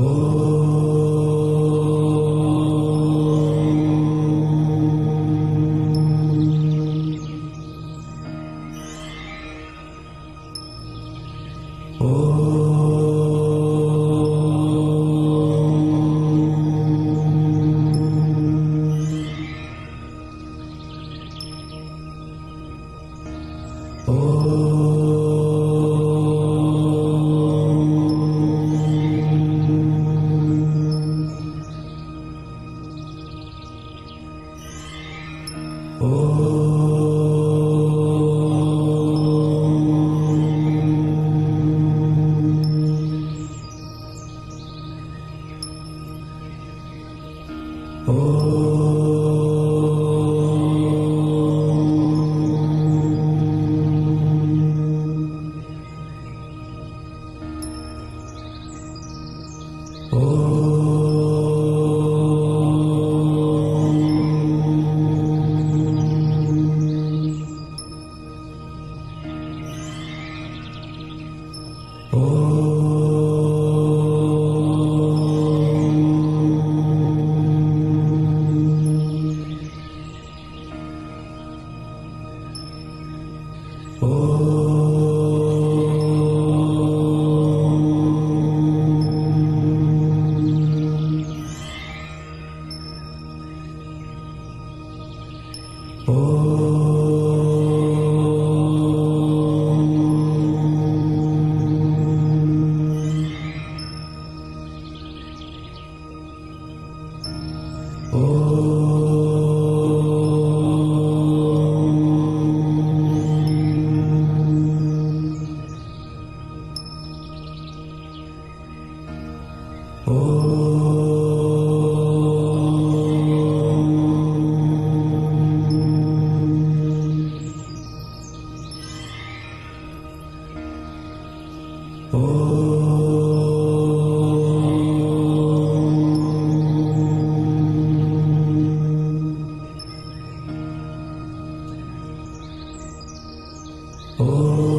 Oh. ఓ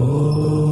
Oh.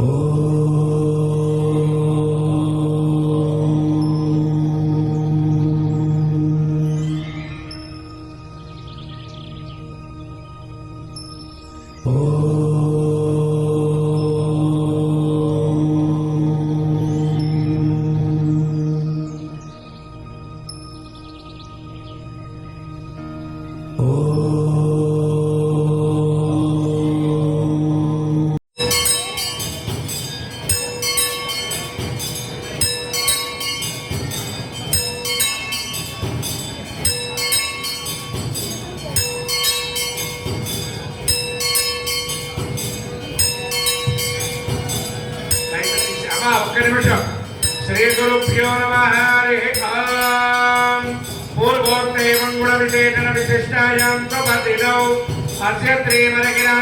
Oh.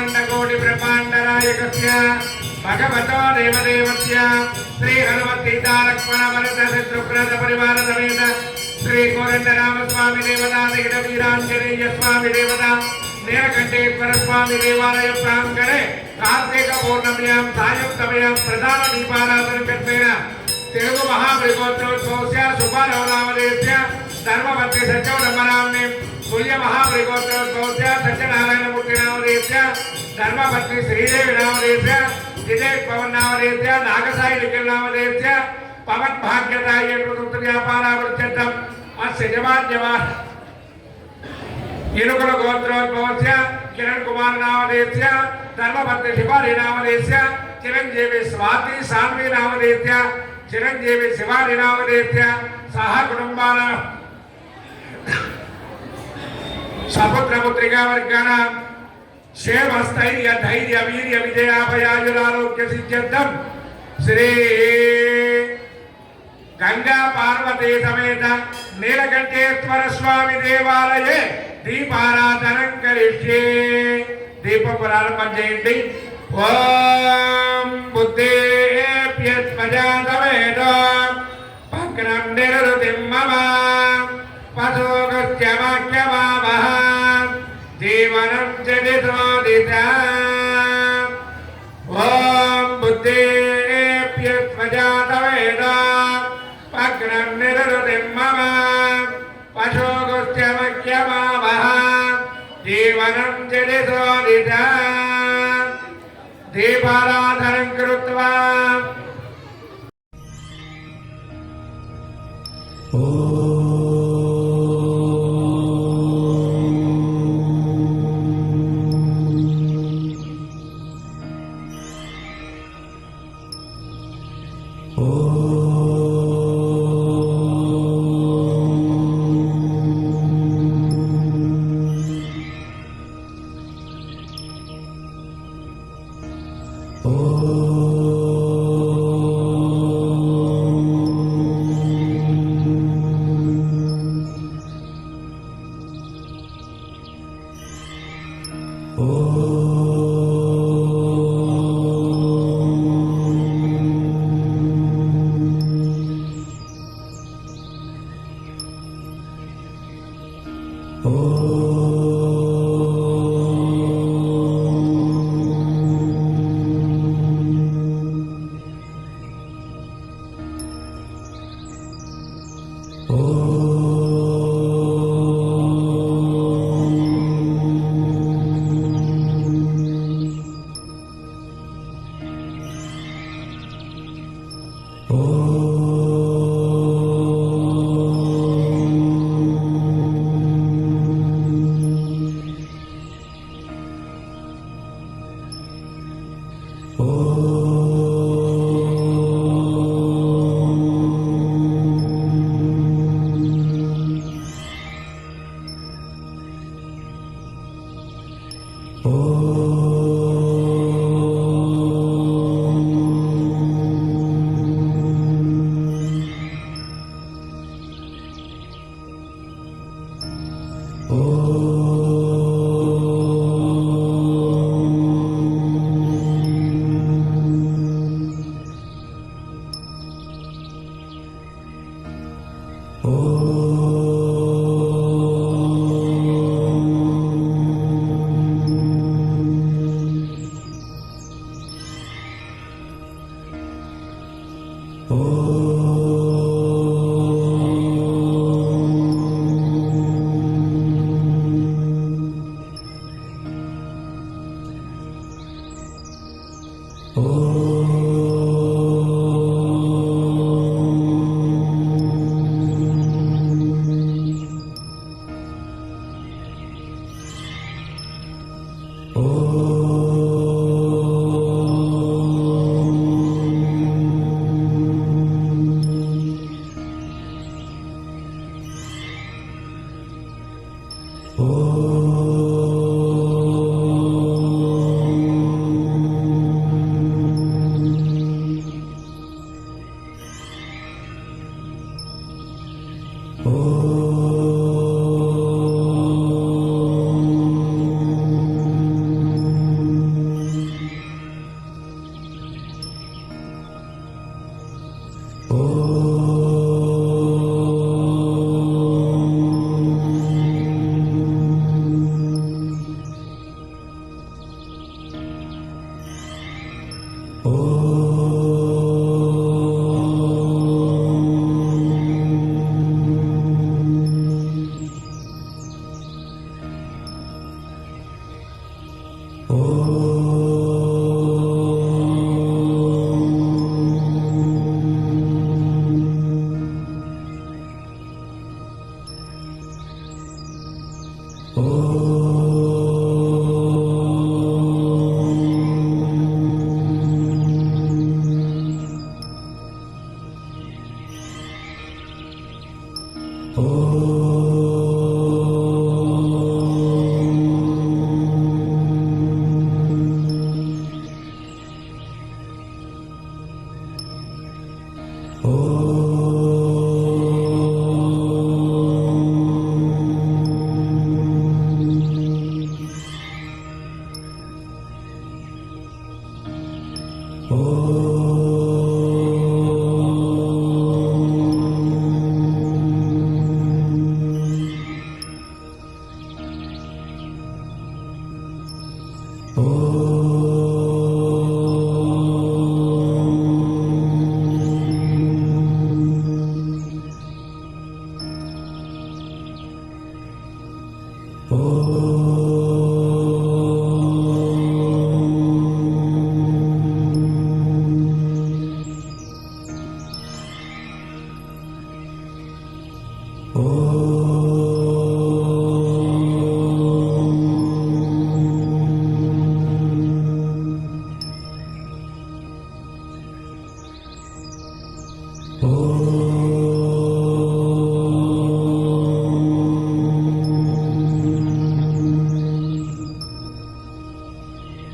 ब्रह्माण्डकोटिब्रह्माण्डनायकस्य भगवतो देवदेवस्य श्रीहनुमद्गीतालक्ष्मणभरतशत्रुघ्नपरिवारसमेत श्रीकोरण्डरामस्वामिदेवता निगडवीराञ्जनेयस्वामिदेवता नीलकण्ठेश्वरस्वामिदेवालय प्राङ्गणे कार्तीकपौर्णम्यां सायुक्तमयां प्रधानदीपाराधनकर्तेन तेलुगु महामृगोत्सवस्य सुब्बारावनामदेस्य धर्मवर्ति सत्यवदम्बराम्ने सूर्यमहामृगोत्सवस्य सत्यनारायणमूर्तिनामदेस्य ధర్మపత్ని శ్రీదేవి నామదేశ్య విజయ్ పవన్ నామదేశ్య నాగసాయి నిఖిల్ పవన్ భాగ్యతాయ వ్యాపారావృత్యర్థం అస్య జవాన్యవా గోత్రోద్భవస్య కిరణ్ కుమార్ నామదేశ్య ధర్మపత్ని శివారి నామదేశ్య చిరంజీవి స్వాతి సాన్వి నామదేశ్య చిరంజీవి శివారి నామదేశ్య సహ కుటుంబాల సపుత్రపుత్రికా వర్గాన క్షేమస్థైర్య ధైర్య వీర్య విజయాభయాజురారోగ్య సిద్ధ్యర్థం శ్రీ గంగా పార్వతీ సమేత నీలకంఠేశ్వర స్వామి దేవాలయే దీపారాధనం కరిష్యే. దీపం ప్రారంభం చేయండి. ఓం బుద్ధేభ్యస్మజాతమేత పగ్నం నిరుతిమ్మమ పశోగత్యమాఖ్యమావహ జీవనం జడితోదిత ఓం బుద్ధేభ్యస్మజాతమేత పగ్నం నిరుతిమ్మమ పశోగత్యమఖ్యమావహ జీవనం జడితోదిత దీపారాధనం కృత్వా Oh. Oh. Oh. ఓ